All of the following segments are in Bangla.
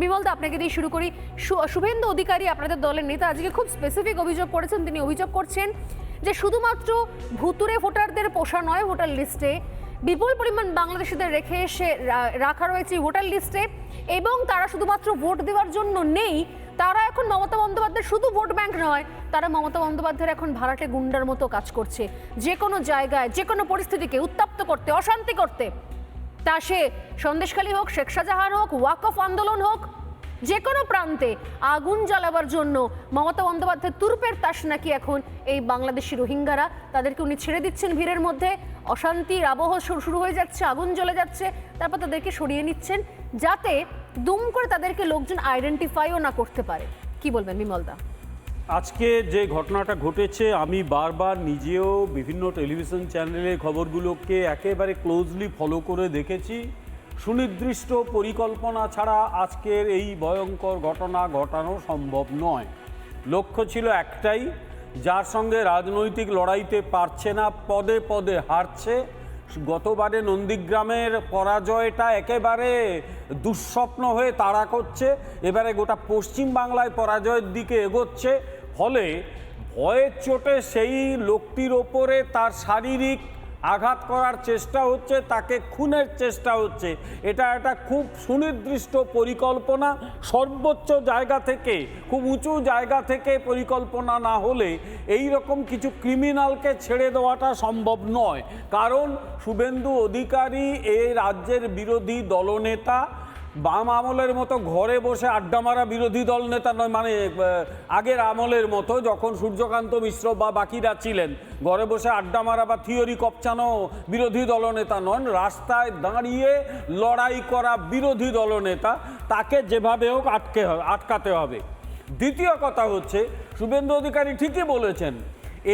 বিমলদা আপনাকে দিয়ে শুরু করি। শুভেন্দু অধিকারী আপনাদের দলের নেতা, আজকে খুব স্পেসিফিক অভিযোগ করেছেন, তিনি অভিযোগ করছেন যে শুধুমাত্র ভুতুরে ভোটারদের পোষা নয় ভোটার লিস্টে, বিপুল পরিমাণ বাংলাদেশিদের রেখে এসে রাখা রয়েছে ভোটার লিস্টে এবং তারা শুধুমাত্র ভোট দেওয়ার জন্য নেই, তারা এখন মমতা বন্দ্যোপাধ্যায় শুধু ভোট ব্যাংক নয়, তারা মমতা বন্দ্যোপাধ্যায়ের এখন ভাড়াটে গুন্ডার মতো কাজ করছে। যে কোনো জায়গায়, যে কোনো পরিস্থিতিকে উত্তপ্ত করতে, অশান্তি করতে তা সে সন্দেশখালী হোক, শেখ শাহজাহান হোক, ওয়াকফ আন্দোলন হোক, যে কোনো প্রান্তে আগুন জ্বালাবার জন্য মমতা বন্দ্যোপাধ্যায় তুরপের তাস নাকি এখন এই বাংলাদেশি রোহিঙ্গারা। তাদেরকে উনি ছেড়ে দিচ্ছেন ভিড়ের মধ্যে। অশান্তির আবহ শুরু- হয়ে যাচ্ছে, আগুন জ্বলে যাচ্ছে। তারপর তাদেরকে সরিয়ে নিচ্ছেন যাতে দুম করে তাদেরকে লোকজন আইডেন্টিফাইও না করতে পারে। কি বলবেন বিমলদা? আজকে যে ঘটনাটা ঘটেছে, আমি বারবার নিজেও বিভিন্ন টেলিভিশন চ্যানেলের খবরগুলোকে একেবারে ক্লোজলি ফলো করে দেখেছি। সুনির্দিষ্ট পরিকল্পনা ছাড়া আজকের এই ভয়ঙ্কর ঘটনা ঘটানো সম্ভব নয়। লক্ষ্য ছিল একটাই, যার সঙ্গে রাজনৈতিক লড়াইতে পারছে না, পদে পদে হারছে। গতবারে নন্দীগ্রামের পরাজয়টা একেবারে দুঃস্বপ্ন হয়ে তাড়া করছে। এবারে গোটা পশ্চিম বাংলায় পরাজয়ের দিকে এগোচ্ছে। ফলে ভয়ের চোটে সেই লোকটির ওপরে তার শারীরিক আঘাত করার চেষ্টা হচ্ছে, তাকে খুনের চেষ্টা হচ্ছে। এটা একটা খুব সুনির্দিষ্ট পরিকল্পনা। সর্বোচ্চ জায়গা থেকে, খুব উঁচু জায়গা থেকে পরিকল্পনা না হলে এই রকম কিছু ক্রিমিনালকে ছেড়ে দেওয়াটা সম্ভব নয়। কারণ শুভেন্দু অধিকারী, এ রাজ্যের বিরোধী দলনেতা বাম আমলের মতো ঘরে বসে আড্ডা মারা বিরোধী দল নেতা নয় মানে আগের আমলের মতো যখন সূর্যকান্ত মিশ্র বা বাকিরা ছিলেন, ঘরে বসে আড্ডা মারা বা থিওরি কপচানো বিরোধী দলনেতা নন, রাস্তায় দাঁড়িয়ে লড়াই করা বিরোধী দলনেতা তাকে যেভাবে হোক আটকে আটকাতে হবে। দ্বিতীয় কথা হচ্ছে, শুভেন্দু অধিকারী ঠিকই বলেছেন,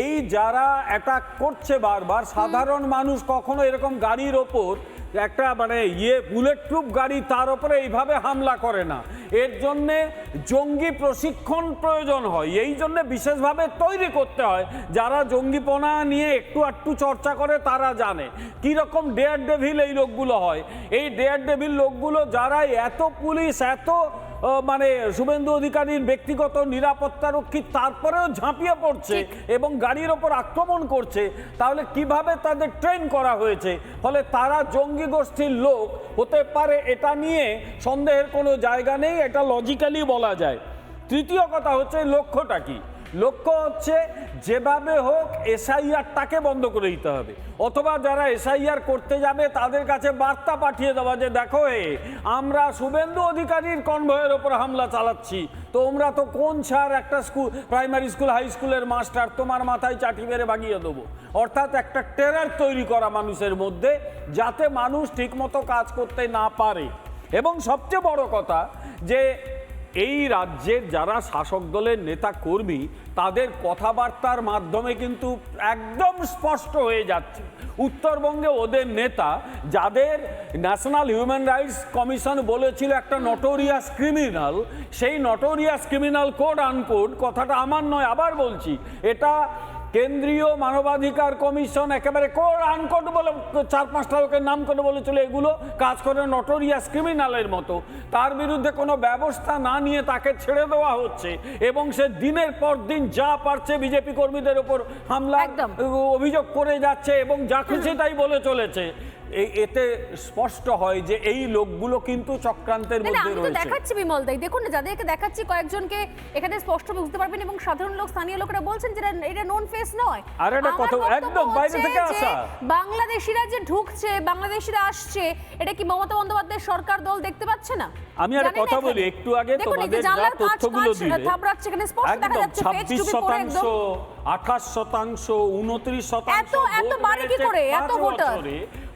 এই যারা অ্যাটাক করছে বারবার, সাধারণ মানুষ কখনো এরকম গাড়ির ওপর একটা মানে ইয়ে বুলেট প্রুফ গাড়ি তার উপরে এইভাবে হামলা করে না। এর জন্যে জঙ্গি প্রশিক্ষণ প্রয়োজন হয়। এই জন্যে বিশেষভাবে তৈরি করতে হয়। যারা জঙ্গিপনা নিয়ে একটু আট্টু চর্চা করে তারা জানে। কীরকম ডেয়ার ডেভিল এই লোকগুলো হয়। এই ডেয়ার ডেভিল লোকগুলো যারাই এত পুলিশ, এত মানে শুভেন্দু অধিকারীর ব্যক্তিগত নিরাপত্তারক্ষী তারপরেও ঝাঁপিয়ে পড়ছে এবং গাড়ির ওপর আক্রমণ করছে তাহলে কীভাবে তাদের ট্রেন করা হয়েছে? ফলে তারা জঙ্গি গোষ্ঠীর লোক হতে পারে এটা নিয়ে সন্দেহের কোনো জায়গা নেই এটা লজিক্যালি বলা যায়। তৃতীয় কথা হচ্ছে লক্ষ্যটা কি? লক্ষ্য হচ্ছে যেভাবে হোক এসআইআরটাকে বন্ধ করে দিতে হবে। অথবা যারা এসআইআর করতে যাবে, তাদের কাছে বার্তা পাঠিয়ে দেওয়া যে, দেখো এ, আমরা শুভেন্দু অধিকারীর কনভয়ের ওপর হামলা চালাচ্ছি। তোমরা তো কোন ছাড় একটা স্কুল, প্রাইমারি স্কুল, হাই স্কুলের মাস্টার, তোমার মাথায় চাটি মেরে ভাগিয়ে দেবো। অর্থাৎ একটা টেরার তৈরি করা মানুষের মধ্যে, যাতে মানুষ ঠিকমতো কাজ করতে না পারে। এবং সবচেয়ে বড় কথা যে এই রাজ্যের যারা শাসক দলের নেতা কর্মী, তাদের কথাবার্তার মাধ্যমে কিন্তু একদম স্পষ্ট হয়ে যাচ্ছে। উত্তরবঙ্গে ওদের নেতা, যাদের ন্যাশনাল হিউম্যান রাইটস কমিশন বলেছিল একটা নটোরিয়াস ক্রিমিনাল সেই নটোরিয়াস ক্রিমিনাল কোড আনকোড কথাটা আমার নয়, আবার বলছি, এটা কেন্দ্রীয় মানবাধিকার কমিশন একেবারে কোর আনকোট বলে চার পাঁচটা লোকের নাম করে বলেছিল এগুলো কাজ করে নটোরিয়াস ক্রিমিনালের মতো তার বিরুদ্ধে কোনো ব্যবস্থা না নিয়ে তাকে ছেড়ে দেওয়া হচ্ছে এবং সে দিনের পর দিন যা পারছে বিজেপি কর্মীদের ওপর হামলা। অভিযোগ করে যাচ্ছে এবং যা খুশি তাই বলে চলেছে এই এতে স্পষ্ট হয় যে এই লোকগুলো কিন্তু চক্রান্তের মধ্যে রয়েছে দেখাচ্ছি বিমল দাই দেখুন না যাদেরকে দেখাচ্ছি কয়েকজনকে এখানে স্পষ্ট বুঝতে পারবেন এবং সাধারণ লোক স্থানীয় লোকেরা বলছেন যে এটা- নোন ফেস নয় আর এটা বক্তব্য একদম বাইরে থেকে আসা। বাংলাদেশিরা যে ঢুকছে বাংলাদেশিরা আসছে এটা কি মমতা বন্দ্যোপাধ্যায় সরকার দল দেখতে পাচ্ছে না আমি জানেন কথা? বলি একটু আগে তোমাদের যা তথ্যগুলো দিলে এখানে স্পষ্ট দেখা যাচ্ছে শতাংশ একদম। আঠাশ শতাংশ উনত্রিশ শতাংশ এত- এত কি করে? এত ভোটার?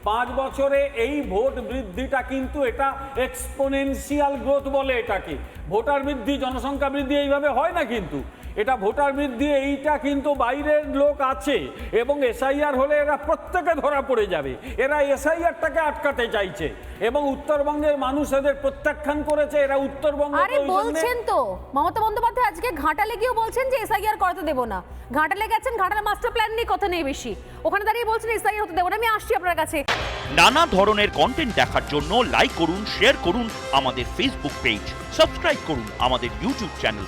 পাঁচ বছরে এই ভোট বৃদ্ধিটা কিন্তু এটা এক্সপোনেনশিয়াল গ্রোথ বলে এটাকে। ভোটার বৃদ্ধি, জনসংখ্যা বৃদ্ধি এইভাবে হয় না কিন্তু। এটা ভোটার বৃদ্ধি এইটা কিন্তু বাইরের লোক আছে এবং এসআইআর হলে এরা প্রত্যেকে ধরা পড়ে যাবে। এরা এসআইআরটাকে আটকাতে চাইছে এবং উত্তরবঙ্গের মানুষ এদের প্রত্যাখ্যান করেছে এরা উত্তরবঙ্গ আরে বলছেন তো মমতা বন্দ্যোপাধ্যায় আজকে ঘাটালে গিয়েও বলছেন যে এসআইআর করাতে দেবো না। ঘাটালে গেছেন ঘাটালে মাস্টার প্ল্যান নিয়ে কথা নেই বেশি। ওখানে দাঁড়িয়ে বলছেন এসআইআর হতে দেব না আমি আসছি আপনার কাছে। নানা ধরনের কন্টেন্ট দেখার জন্য লাইক করুন শেয়ার করুন আমাদের ফেসবুক পেজ সাবস্ক্রাইব করুন আমাদের ইউটিউব চ্যানেল